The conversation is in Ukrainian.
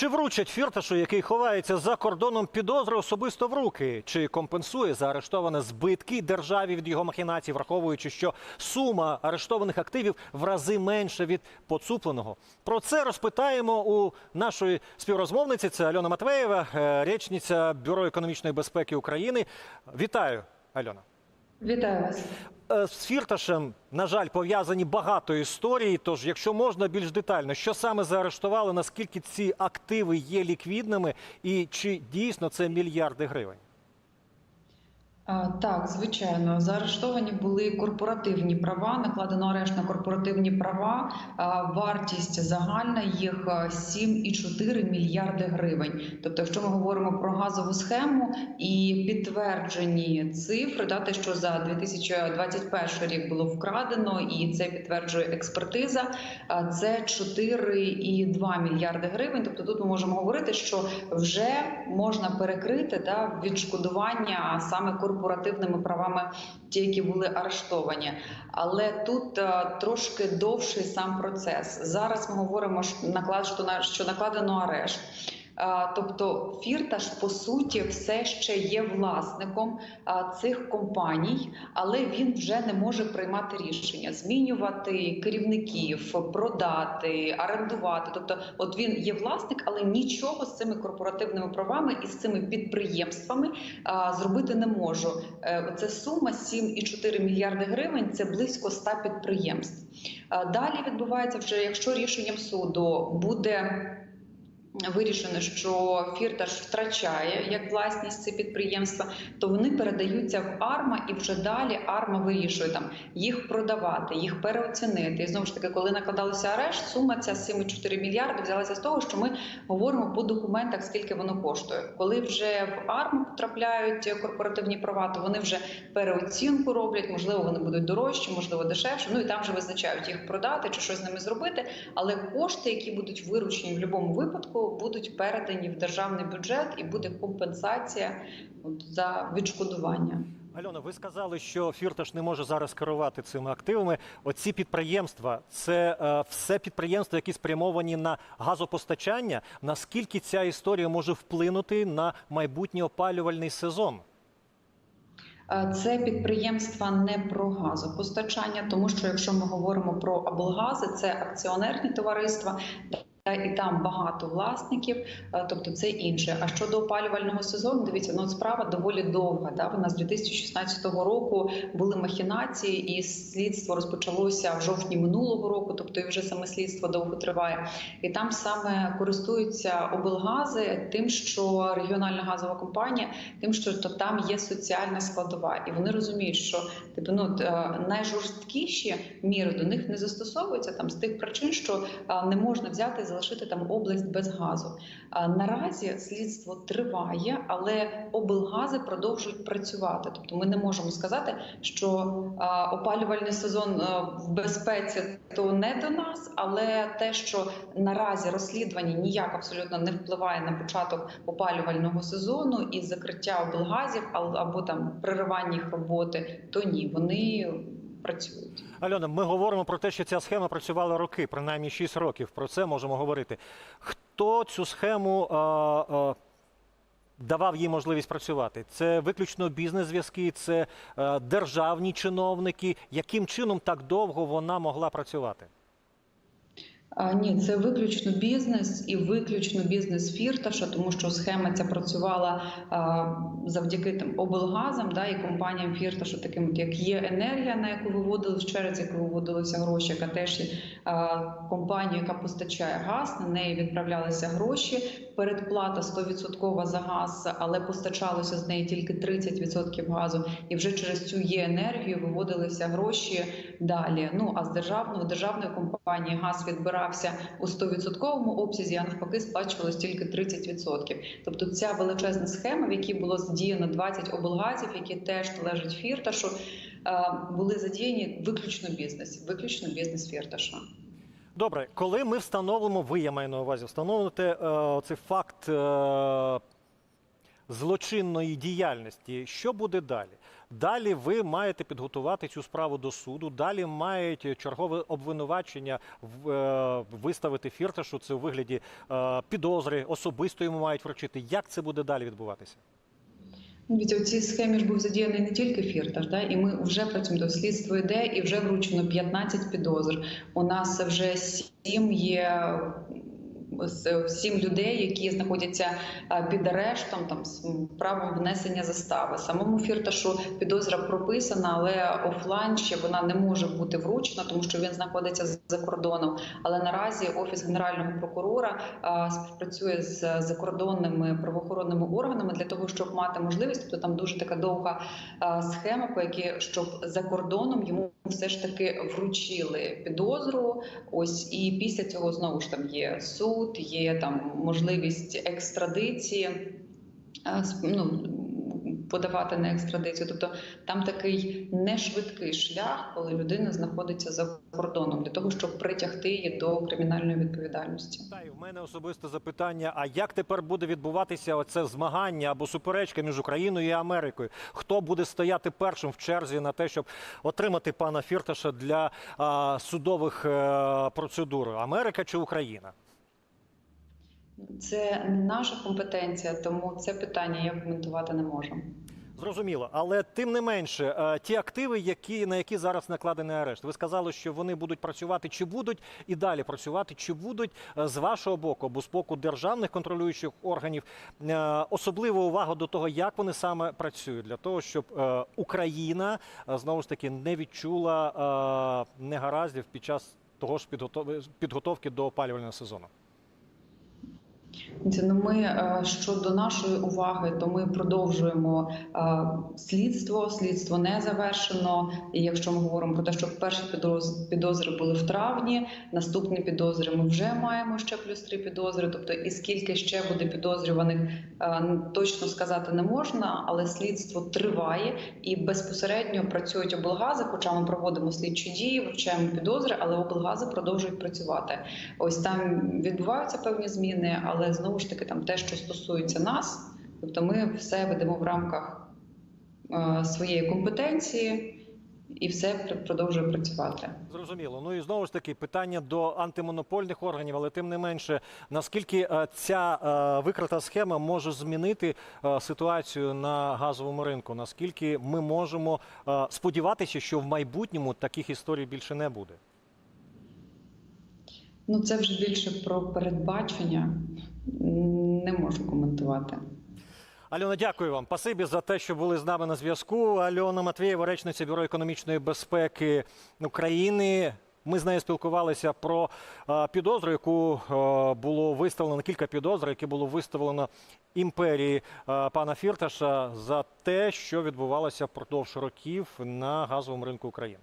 Чи вручать фірташу, який ховається за кордоном підозри особисто в руки? Чи компенсує заарештоване збитки державі від його махінацій, враховуючи, що сума арештованих активів в рази менша від поцупленого? Про це розпитаємо у нашої співрозмовниці. Це Альона Матвеєва, е, речниця Бюро економічної безпеки України. Вітаю, Альона. Вітаю вас. Е, З Фірташем, на жаль, пов'язані багато історій. Тож, якщо можна більш детально, що саме заарештували, наскільки ці активи є ліквідними, і чи дійсно це мільярди гривень? Так, звичайно, заарештовані були корпоративні права, накладено арешт на корпоративні права. Вартість загальна їх а, 7,4 мільярди гривень. Тобто, якщо ми говоримо про газову схему і підтверджені цифри, да, те, що за 2021 рік було вкрадено, і це підтверджує експертиза. Це 4,2 мільярди гривень. Тобто, тут ми можемо говорити, що вже можна перекрити да, відшкодування саме корпоративними правами, ті, які були арештовані. Але тут е, трошки довший сам процес. Зараз ми говоримо що наклад- що на- що накладено арешт. Тобто Фірташ по суті все ще є власником цих компаній, але він вже не може приймати рішення, змінювати керівників, продати, орендувати. Тобто, от він є власник, але нічого з цими корпоративними правами і з цими підприємствами зробити не можу. Е, Це сума 7,4 мільярди гривень. Це близько 100 підприємств. Далі відбувається вже, якщо рішенням суду буде. Вирішено, що фірташ втрачає як власність ці підприємства, то вони передаються в АРМА, і вже далі АРМА вирішує там їх продавати, їх переоцінити. І знову ж таки, коли накладалося арешт, сума ця 7,4 мільярди взялася з того, що ми говоримо по документах, скільки воно коштує. Коли вже в АРМА потрапляють корпоративні права, то вони вже переоцінку роблять. Можливо, вони будуть дорожчі, можливо, дешевше. Ну і там вже визначають їх продати чи щось з ними зробити. Але кошти, які будуть виручені в будь-якому випадку, будуть передані в державний бюджет, і буде компенсація за відшкодування. Альона, ви сказали, що Фірташ не може зараз керувати цими активами. Оці підприємства це е, все підприємства, які спрямовані на газопостачання. Наскільки ця історія може вплинути на майбутній опалювальний сезон? Е, Це підприємства не про газопостачання, тому що якщо ми говоримо про облгази, це акціонерні товариства. Та і там багато власників, е, тобто це інше. А щодо опалювального сезону, дивіться, ну справа доволі довга. Да? Вона з 2016 року були махінації, і слідство розпочалося в жовтні минулого року, тобто і вже саме слідство довго триває. І там саме користуються облгази тим, що регіональна газова компанія, тим, що то там є соціальна складова, і вони розуміють, що типу ну е, найжорсткіші міри до них не застосовуються там з тих причин, що е, не можна взяти залишити там область без газу. Наразі слідство триває, але облгази продовжують працювати. Тобто, ми не можемо сказати, що опалювальний сезон в безпеці то не до нас, але те, що наразі розслідування ніяк абсолютно не впливає на початок опалювального сезону і закриття облгазів або там переривання їх роботи, то ні, вони працюють. Альона, ми говоримо про те, що ця схема працювала роки, принаймні 6 років. Про це можемо говорити. Хто цю схему е, е, давав їй можливість працювати? Це виключно бізнес-зв'язки, це е, державні чиновники. Яким чином так довго вона могла працювати? А, Ні, це виключно бізнес і виключно бізнес фірташа, тому що схема ця працювала а, завдяки там облгазам, да, і компаніям фірташу, таким як є енергія, на яку виводили через яку виводилися гроші, яка теж а, компанія, яка постачає газ, на неї відправлялися гроші. Передплата 100% за газ, але постачалося з неї тільки 30% газу, і вже через цю є енергію виводилися гроші далі. Ну а з державного державної компанії газ відбирався у 100% обсязі, а навпаки, сплачувалось тільки 30%. Тобто ця величезна схема, в якій було задіяно 20 облгазів, які теж належать фірташу, е, були задіяні виключно бізнес, виключно бізнес фірташу. Добре, коли ми встановимо, ви я маю на увазі, встановите е, цей факт е, злочинної діяльності, що буде далі? Далі ви маєте підготувати цю справу до суду. Далі мають чергове обвинувачення е, виставити фірташу. Це у вигляді е, підозри, особисто йому мають вручити. Як це буде далі відбуватися? У цій схемі ж був задіяний не тільки фіртер, да? і ми вже працюємо до слідство йде, і вже вручено 15 підозр. У нас вже сім є с- сім людей, які знаходяться е, під арештом, там з правом внесення застави. Самому фірташу підозра прописана, але офлайн ще вона не може бути вручена, тому що він знаходиться за кордоном. Але наразі офіс генерального прокурора співпрацює з закордонними правоохоронними органами для того, щоб мати можливість. Тобто там дуже така довга схема, по якій щоб за кордоном йому все ж таки вручили підозру. Ось і після цього знову ж там є суд, є там можливість екстрадиції. а, Ну, подавати на екстрадицію, тобто там такий нешвидкий шлях, коли людина знаходиться за кордоном для того, щоб притягти її до кримінальної відповідальності. Та й в мене особисте запитання: а як тепер буде відбуватися оце змагання або суперечка між Україною і Америкою? Хто буде стояти першим в черзі на те, щоб отримати пана Фірташа для а, судових е, процедур? Америка чи Україна? Це не наша компетенція, тому це питання я коментувати не можу. Зрозуміло, але тим не менше, е, ті активи, які на які зараз накладений арешт, ви сказали, що вони будуть працювати, чи будуть і далі працювати, чи будуть е, з вашого боку або з боку державних контролюючих органів е, особливу увагу до того, як вони саме працюють, для того, щоб Україна знову ж таки не відчула негараздів під час того ж підготов- підготовки до опалювального сезону. Ну, ми е, щодо нашої уваги, то ми продовжуємо е, слідство. Слідство не завершено. І якщо ми говоримо про те, що перші підозри були в травні, наступні підозри ми вже маємо ще плюс три підозри. Тобто, і скільки ще буде підозрюваних, е, точно сказати не можна, але слідство триває і безпосередньо працюють облгази. Хоча ми проводимо слідчі дії, вивчаємо підозри, але облгази продовжують працювати. Ось там відбуваються певні зміни, але знову ж таки, там те, що стосується нас, тобто ми все ведемо в рамках е, своєї компетенції і все продовжує працювати. Зрозуміло. Ну і знову ж таки питання до антимонопольних органів, але тим не менше, наскільки е, ця е, викрита схема може змінити ситуацію на газовому ринку? Наскільки ми можемо сподіватися, що в майбутньому таких історій більше не буде? Ну це вже більше про передбачення. Не можу коментувати. Альона, дякую вам. Пасибі за те, що були з нами на зв'язку. Альона Матвієва, речниця Бюро економічної безпеки України. Ми з нею спілкувалися про е, підозру, яку е, було виставлено кілька підозр, які було виставлено імперії е, пана Фірташа за те, що відбувалося впродовж років на газовому ринку України.